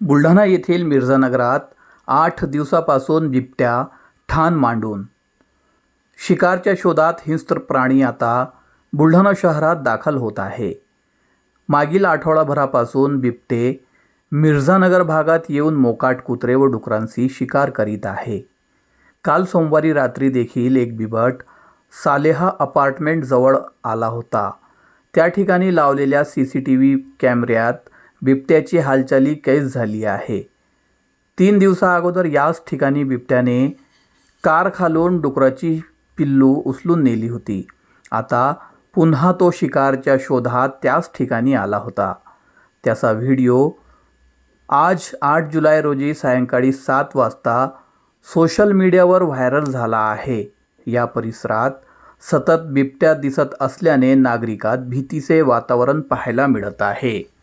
बुलढाणा येथील मिर्झानगरात आठ दिवसापासून बिबट्या ठाण मांडून. शिकारच्या शोधात हिंस्त्र प्राणी आता बुलढाणा शहरात दाखल होत आहे. मागील आठवडाभरापासून बिबटे मिर्झानगर भागात येऊन मोकाट कुत्रे व डुकरांची शिकार करीत आहे. काल सोमवारी रात्री देखील एक बिबट सालेहा अपार्टमेंटजवळ आला होता. त्या ठिकाणी लावलेल्या सी सी टी व्ही कॅमेऱ्यात बिबट्याची हालचाली कैद झाली आहे. तीन दिवसा अगोदर याच ठिकाणी बिबट्याने कार खालून डुकराची पिल्लू उचलून नेली होती. आता पुन्हा तो शिकारच्या शोधात त्याच ठिकाणी आला होता. त्याचा व्हिडिओ आज आठ जुलै रोजी सायंकाळी सात वाजता सोशल मीडियावर व्हायरल झाला आहे. या परिसरात सतत बिबट्या दिसत असल्याने नागरिकात भीतीचे वातावरण पाहायला मिळत आहे.